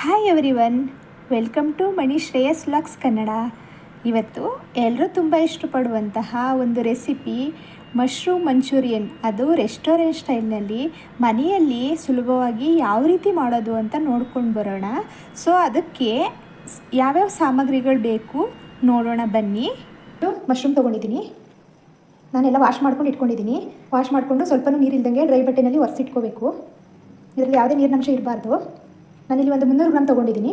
Hi everyone welcome to Mani Shreyas vlogs Kannada ಇವತ್ತು ಎಲ್ಲರೂ ತುಂಬ ಇಷ್ಟಪಡುವಂತಹ ಒಂದು ರೆಸಿಪಿ ಮಶ್ರೂಮ್ ಮಂಚೂರಿಯನ್ ಅದು ರೆಸ್ಟೋರೆಂಟ್ ಸ್ಟೈಲ್ನಲ್ಲಿ ಮನೆಯಲ್ಲಿ ಸುಲಭವಾಗಿ ಯಾವ ರೀತಿ ಮಾಡೋದು ಅಂತ ನೋಡ್ಕೊಂಡು ಬರೋಣ. ಸೊ ಅದಕ್ಕೆ ಯಾವ್ಯಾವ ಸಾಮಗ್ರಿಗಳು ಬೇಕು ನೋಡೋಣ, ಬನ್ನಿ. ಮಶ್ರೂಮ್ ತೊಗೊಂಡಿದ್ದೀನಿ. ನಾನೆಲ್ಲ ವಾಶ್ ಮಾಡ್ಕೊಂಡು ಇಟ್ಕೊಂಡಿದ್ದೀನಿ. ವಾಶ್ ಮಾಡಿಕೊಂಡು ಸ್ವಲ್ಪ ನೀರಿಲ್ದಂಗೆ ಡ್ರೈ ಬಟ್ಟೆನಲ್ಲಿ ಒರೆಸಿಟ್ಕೋಬೇಕು. ಇದರಲ್ಲಿ ಯಾವುದೇ ನೀರಿನಂಶ ಇರಬಾರ್ದು. ನಾನಿಲ್ಲಿ ಒಂದು ಮುನ್ನೂರು ಗ್ರಾಮ್ ತೊಗೊಂಡಿದ್ದೀನಿ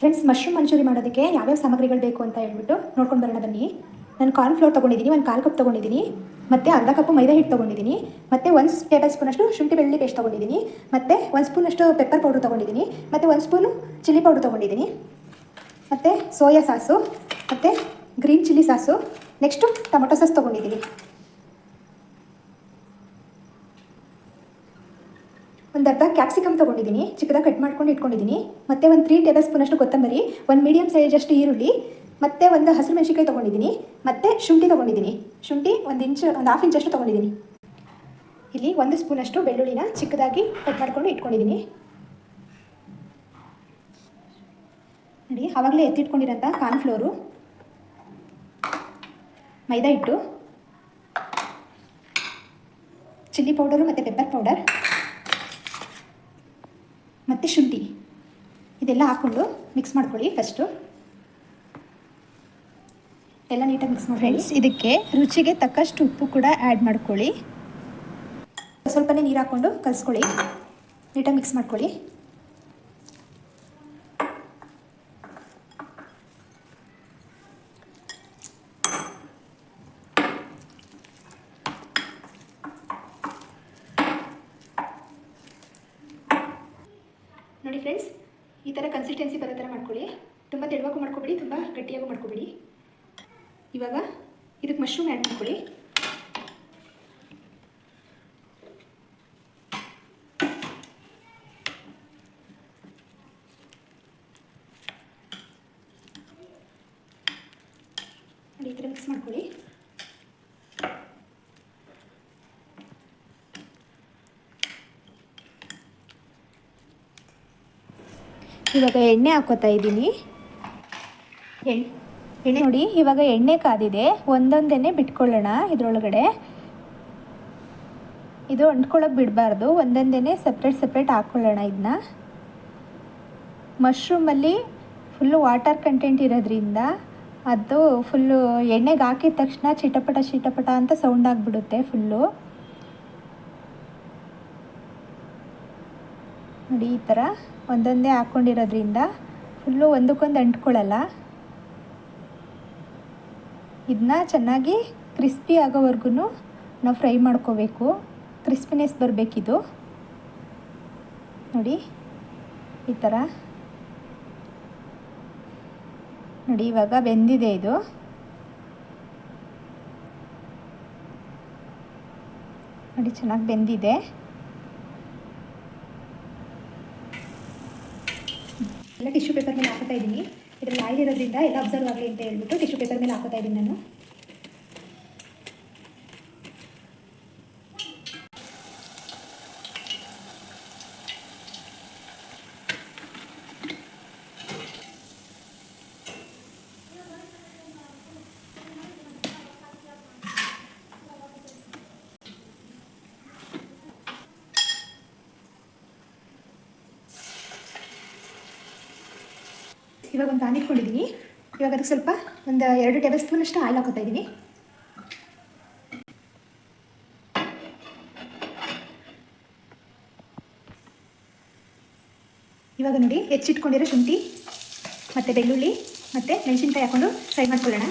ಫ್ರೆಂಡ್ಸ್ ಮಶ್ರೂಮ್ ಮಂಚೂರಿ ಮಾಡೋದಕ್ಕೆ ಯಾವ್ಯಾವ ಸಾಮಗ್ರಿಗಳು ಬೇಕು ಅಂತ ಹೇಳ್ಬಿಟ್ಟು ನೋಡ್ಕೊಂಡು ಬರೋಣ ಬನ್ನಿ. ನಾನು ಕಾರ್ನ್ ಫ್ಲೋರ್ ತೊಗೊಂಡಿದ್ದೀನಿ ಒಂದು ಕಾಲು ಕಪ್ ತೊಗೊಂಡಿದ್ದೀನಿ ಮತ್ತು ಅರ್ಧ ಕಪ್ಪು ಮೈದಾ ಹಿಟ್ಟು ತೊಗೊಂಡಿದ್ದೀನಿ ಮತ್ತು ಒಂದು ಟೇಬಲ್ ಸ್ಪೂನಷ್ಟು ಶುಂಠಿ ಬೆಳ್ಳಿ ಪೇಸ್ಟ್ ತೊಗೊಂಡಿದ್ದೀನಿ ಮತ್ತು ಒಂದು ಸ್ಪೂನಷ್ಟು ಪೆಪ್ಪರ್ ಪೌಡ್ರ್ ತೊಗೊಂಡಿದ್ದೀನಿ ಮತ್ತು ಒಂದು ಸ್ಪೂನು ಚಿಲ್ಲಿ ಪೌಡ್ರ್ ತೊಗೊಂಡಿದ್ದೀನಿ ಮತ್ತು ಸೋಯಾ ಸಾಸು ಮತ್ತು green chilli sauce next tomato sauce ತೊಗೊಂಡಿದ್ದೀನಿ ಒಂದು ಅರ್ಧ ಕ್ಯಾಪ್ಸಿಕಮ್ ತೊಗೊಂಡಿದ್ದೀನಿ, ಚಿಕ್ಕದಾಗಿ ಕಟ್ ಮಾಡ್ಕೊಂಡು ಇಟ್ಕೊಂಡಿದ್ದೀನಿ. ಮತ್ತೆ ಒಂದು ತ್ರೀ ಟೇಬಲ್ ಸ್ಪೂನ್ ಅಷ್ಟು ಕೊತ್ತಂಬರಿ, ಒಂದು ಮೀಡಿಯಮ್ ಅಷ್ಟು ಈರುಳ್ಳಿ, ಮತ್ತು ಒಂದು ಹಸಿರು ಮೆಣಸಿಕಾಯಿ ತೊಗೊಂಡಿದ್ದೀನಿ, ಮತ್ತು ಶುಂಠಿ ತೊಗೊಂಡಿದ್ದೀನಿ. ಶುಂಠಿ ಒಂದು ಇಂಚು ಒಂದು ಹಾಫ್ ಇಂಚಷ್ಟು ತೊಗೊಂಡಿದ್ದೀನಿ. ಇಲ್ಲಿ ಒಂದು ಸ್ಪೂನಷ್ಟು ಬೆಳ್ಳುಳ್ಳಿನ ಚಿಕ್ಕದಾಗಿ ಕಟ್ ಮಾಡ್ಕೊಂಡು ಇಟ್ಕೊಂಡಿದ್ದೀನಿ. ನೋಡಿ, ಆವಾಗಲೇ ಎತ್ತಿಟ್ಕೊಂಡಿರೋಂಥ ಕಾರ್ನ್ಫ್ಲೋರು ಮೈದಾ ಹಿಟ್ಟು ಚಿಲ್ಲಿ ಪೌಡರು ಮತ್ತು ಪೆಪ್ಪರ್ ಪೌಡರ್ ಮತ್ತು ಶುಂಠಿ. ಇದೆಲ್ಲ ಹಾಕ್ಕೊಂಡು ಮಿಕ್ಸ್ ಮಾಡ್ಕೊಳ್ಳಿ ಫಸ್ಟು ಎಲ್ಲ ನೀಟಾಗಿ ಮಿಕ್ಸ್ ಮಾಡಿ ಫ್ರೆಂಡ್ಸ್ ಇದಕ್ಕೆ ರುಚಿಗೆ ತಕ್ಕಷ್ಟು ಉಪ್ಪು ಕೂಡ ಆ್ಯಡ್ ಮಾಡ್ಕೊಳ್ಳಿ. ಸ್ವಲ್ಪನೇ ನೀರು ಹಾಕ್ಕೊಂಡು ಕಲಿಸ್ಕೊಳ್ಳಿ. ನೀಟಾಗಿ ಮಿಕ್ಸ್ ಮಾಡ್ಕೊಳ್ಳಿ. ಫ್ರೆಂಡ್ಸ್ ಈ ಥರ ಕನ್ಸಿಸ್ಟೆನ್ಸಿ ಬರೋ ಥರ ಮಾಡ್ಕೊಳ್ಳಿ. ತುಂಬ ತೆಳುವಾಗೂ ಮಾಡ್ಕೊಬೇಡಿ, ತುಂಬ ಗಟ್ಟಿಯಾಗೂ ಮಾಡ್ಕೊಬೇಡಿ. ಇವಾಗ ಇದಕ್ಕೆ ಮಶ್ರೂಮ್ ಆ್ಯಡ್ ಮಾಡ್ಕೊಳ್ಳಿ. ಈ ಥರ ಮಿಕ್ಸ್ ಮಾಡ್ಕೊಳ್ಳಿ. ಇವಾಗ ಎಣ್ಣೆ ಹಾಕೋತಾ ಇದ್ದೀನಿ. ಎಣ್ಣೆ ನೋಡಿ, ಇವಾಗ ಎಣ್ಣೆ ಕಾದಿದೆ. ಒಂದೊಂದೇನೆ ಬಿಟ್ಕೊಳ್ಳೋಣ ಇದರೊಳಗಡೆ. ಇದು ಅಂಟ್ಕೊಳ್ಳೋಕೆ ಬಿಡಬಾರ್ದು. ಒಂದೊಂದೇನೆ ಸಪ್ರೇಟ್ ಸಪ್ರೇಟ್ ಹಾಕ್ಕೊಳ್ಳೋಣ ಇದನ್ನ ಮಶ್ರೂಮಲ್ಲಿ ಫುಲ್ಲು ವಾಟರ್ ಕಂಟೆಂಟ್ ಇರೋದ್ರಿಂದ ಅದು ಫುಲ್ಲು ಎಣ್ಣೆಗೆ ಹಾಕಿದ ತಕ್ಷಣ ಚಿಟಪಟ ಚಿಟಪಟ ಅಂತ ಸೌಂಡ್ ಆಗಿಬಿಡುತ್ತೆ ಫುಲ್ಲು ನೋಡಿ ಈ ಥರ ಒಂದೊಂದೇ ಹಾಕ್ಕೊಂಡಿರೋದ್ರಿಂದ ಫುಲ್ಲು ಒಂದಕ್ಕೊಂದು ಅಂಟ್ಕೊಳ್ಳಲ್ಲ. ಇದನ್ನ ಚೆನ್ನಾಗಿ ಕ್ರಿಸ್ಪಿ ಆಗೋವರೆಗೂ ನಾವು ಫ್ರೈ ಮಾಡ್ಕೋಬೇಕು. ಕ್ರಿಸ್ಪಿನೆಸ್ ಬರಬೇಕಿದು. ನೋಡಿ, ಈ ಥರ. ನೋಡಿ, ಇವಾಗ ಬೆಂದಿದೆ ಇದು. ನೋಡಿ, ಚೆನ್ನಾಗಿ ಬೆಂದಿದೆ ಎಲ್ಲ ಟಿಶ್ಯೂ ಪೇಪರ್ ಮೇಲೆ ಹಾಕೋತಾ ಇದ್ದೀನಿ. ಇದರಲ್ಲಿ ಆಯಿಲ್ ಇರೋದ್ರಿಂದ ಎಲ್ಲ ಅಬ್ಸರ್ವ್ ಆಗಲಿ ಅಂತ ಹೇಳ್ಬಿಟ್ಟು ಟಿಶ್ಯೂ ಪೇಪರ್ ಮೇಲೆ ಹಾಕೋತಾ ಇದ್ದೀನಿ ನಾನು. ಇವಾಗ ಒಂದು ಪ್ಯಾನ್ ಇಟ್ಕೊಂಡಿದ್ದೀನಿ ಇವಾಗ ಅದಕ್ಕೆ ಸ್ವಲ್ಪ ಒಂದು ಎರಡು ಟೇಬಲ್ ಸ್ಪೂನಷ್ಟು ಆಯಿಲ್ ಹಾಕೋತಾ ಇದ್ದೀನಿ. ಇವಾಗ ನೋಡಿ, ಹೆಚ್ಚಿಟ್ಕೊಂಡಿರೋ ಶುಂಠಿ, ಮತ್ತು ಬೆಳ್ಳುಳ್ಳಿ, ಮತ್ತು ಮೆಣಸಿನ್ಕಾಯಿ ಹಾಕ್ಕೊಂಡು ಫ್ರೈ ಮಾಡ್ಕೊಳ್ಳೋಣ.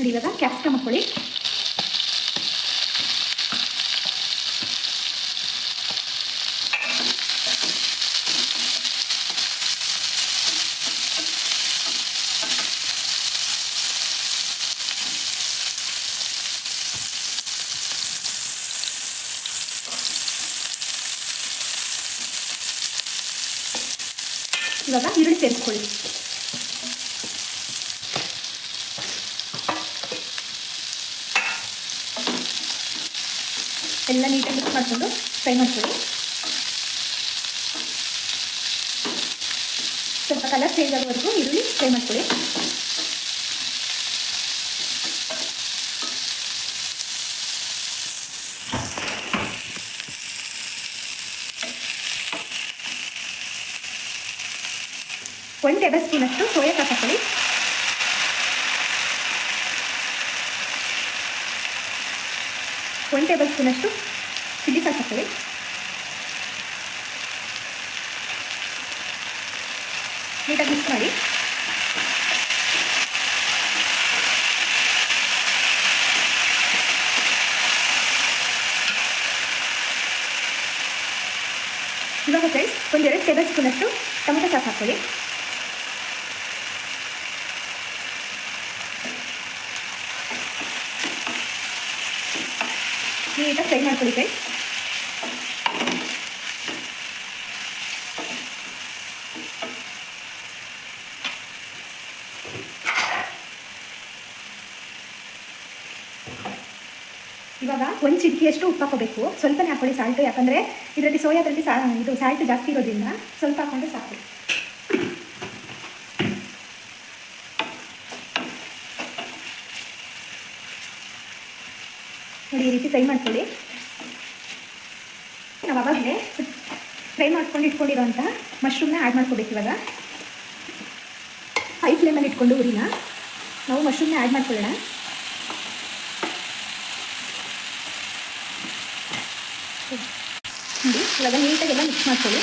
ನೋಡಿ ಇವಾಗ ಕ್ಯಾಪ್ಸಿಕಮ್ ಹಾಕ್ಕೊಳ್ಳಿ ಇವಾಗ ಈರುಳ್ಳಿ ಸೇರಿಸ್ಕೊಳ್ಳಿ. ಎಲ್ಲ ನೀಟಾಗಿ ಮಿಕ್ಸ್ ಮಾಡಿಕೊಂಡು ಫ್ರೈ ಮಾಡ್ಕೊಳ್ಳಿ ಸ್ವಲ್ಪ ಕಲರ್ ಚೇಂಜ್ ಆಗೋವರೆಗೂ ಈರುಳ್ಳಿ ಫ್ರೈ ಮಾಡ್ಕೊಳ್ಳಿ ಒಂದು ಟೇಬಲ್ ಸ್ಪೂನಷ್ಟು ಸೋಯಾ ಸಾಸ್ ಹಾಕೊಳ್ಳಿ ಒಂದು ಟೇಬಲ್ ಸ್ಪೂನಷ್ಟು ಚಿಲ್ಲಿ ಸಾಸ್ ಹಾಕೊಳ್ಳಿ ನೀಟಾಗಿ ಮಿಕ್ಸ್ ಮಾಡಿ ಇವಾಗ ಫ್ರೆಂಡ್ಸ್ ಒಂದೆರಡು ಟೇಬಲ್ ಸ್ಪೂನಷ್ಟು ಟೊಮೆಟೊ ಸಾಸ್ ಹಾಕ್ಕೊಳ್ಳಿ ಫ್ರೈ ಮಾಡ್ಕೊಳ್ಳಿ ಕೈ ಇವಾಗ ಒಂದು ಚಿಟಿಕೆಯಷ್ಟು ಉಪ್ಪು ಹಾಕೋಬೇಕು ಸ್ವಲ್ಪನೇ ಹಾಕೊಳ್ಳಿ ಸಾಲ್ಟು ಯಾಕಂದರೆ ಇದರಲ್ಲಿ ಸೋಯಾದಲ್ಲಿ ಸಾ ಇದು ಸಾಲ್ಟ್ ಜಾಸ್ತಿ ಇರೋದ್ರಿಂದ ಸ್ವಲ್ಪ ಹಾಕೊಂಡ್ರೆ ಸಾಕು. ಈ ರೀತಿ ಫ್ರೈ ಮಾಡ್ಕೊಳ್ಳಿ. ನಾವು ಅವಾಗಲೇ ಫ್ರೈ ಮಾಡ್ಕೊಂಡು ಇಟ್ಕೊಂಡಿರೋಂಥ ಮಶ್ರೂಮ್ನ ಆ್ಯಡ್ ಮಾಡ್ಕೋಬೇಕು ಇವಾಗ. ಹೈ ಫ್ಲೇಮಲ್ಲಿ ಇಟ್ಕೊಂಡು ಉರಿನ ನಾವು ಮಶ್ರೂಮ್ನ ಆ್ಯಡ್ ಮಾಡ್ಕೊಳ್ಳೋಣ. ನೋಡಿ, ಇವಾಗ ನೀಟಾಗೆಲ್ಲ ಮಿಕ್ಸ್ ಮಾಡ್ಕೊಳ್ಳಿ.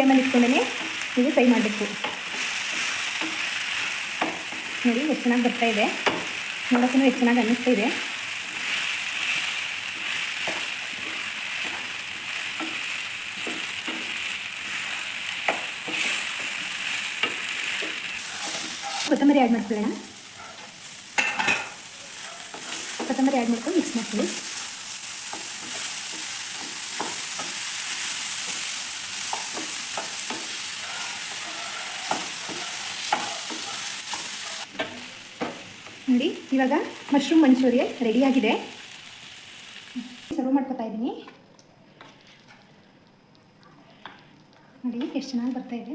ಫ್ಲೇಮಲ್ಲಿ ಇಟ್ಕೊಂಡೇ ನೀವು ಫ್ರೈ ಮಾಡಬೇಕು. ನೋಡಿ ಎಷ್ಟು ಚೆನ್ನಾಗಿ ಬರ್ತಾ ಇದೆ. ನೋಡೋಕ್ಕೂ ಎಷ್ಟು ಚೆನ್ನಾಗಿ ಅನ್ನಿಸ್ತಾ ಇದೆ. ಕೊತ್ತಂಬರಿ ಆ್ಯಡ್ ಮಾಡ್ಕೊಳ್ಳೋಣ. ಕೊತ್ತಂಬರಿ ಆ್ಯಡ್ ಮಾಡ್ಕೊಂಡು ಮಿಕ್ಸ್ ಮಾಡ್ಕೊಳ್ಳಿ ನೋಡಿ ಇವಾಗ ಮಶ್ರೂಮ್ ಮಂಚೂರಿಯನ್ ರೆಡಿಯಾಗಿದೆ ಸರ್ವ್ ಮಾಡ್ಕೊತಾ ಇದ್ದೀನಿ. ನೋಡಿ, ಎಷ್ಟು ಚೆನ್ನಾಗಿ ಬರ್ತಾ ಇದೆ.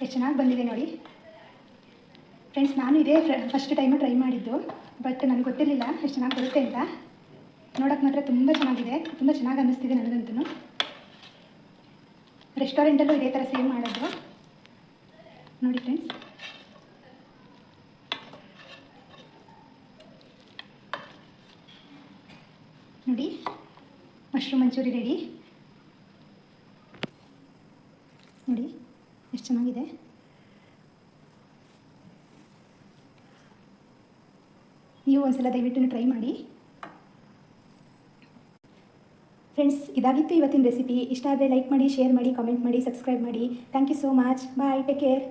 ಎಷ್ಟು ಚೆನ್ನಾಗಿ ಬಂದಿದೆ ನೋಡಿ. ಫ್ರೆಂಡ್ಸ್ ನಾನು ಇದೇ ಫಸ್ಟ್ ಟೈಮು ಟ್ರೈ ಮಾಡಿದ್ದು ಬಟ್ ನನಗೆ ಗೊತ್ತಿರಲಿಲ್ಲ ಎಷ್ಟು ಚೆನ್ನಾಗಿ ಬರುತ್ತೆ ಅಂತ. ನೋಡೋಕ್ಕೆ ಮಾತ್ರ ತುಂಬ ಚೆನ್ನಾಗಿದೆ, ತುಂಬ ಚೆನ್ನಾಗಿ ಅನ್ನಿಸ್ತಿದೆ ನನಗಂತೂ. ರೆಸ್ಟೋರೆಂಟಲ್ಲೂ ಇದೇ ಥರ ಸೇವ್ ಮಾಡೋದು ನೋಡಿ ಫ್ರೆಂಡ್ಸ್ ನೋಡಿ ಮಂಚೂರಿ ರೆಡಿ ನೋಡಿ, ಎಷ್ಟು ಚೆನ್ನಾಗಿದೆ? ನೀವು ಒಂದ್ಸಲ ದಯವಿಟ್ಟು ಟ್ರೈ ಮಾಡಿ. ಫ್ರೆಂಡ್ಸ್ ಇದಾಗಿತ್ತು ಇವತ್ತಿನ ರೆಸಿಪಿ ಇಷ್ಟ ಆದರೆ ಲೈಕ್ ಮಾಡಿ ಶೇರ್ ಮಾಡಿ ಕಾಮೆಂಟ್ ಮಾಡಿ ಸಬ್ಸ್ಕ್ರೈಬ್ ಮಾಡಿ. Thank you so much bye take care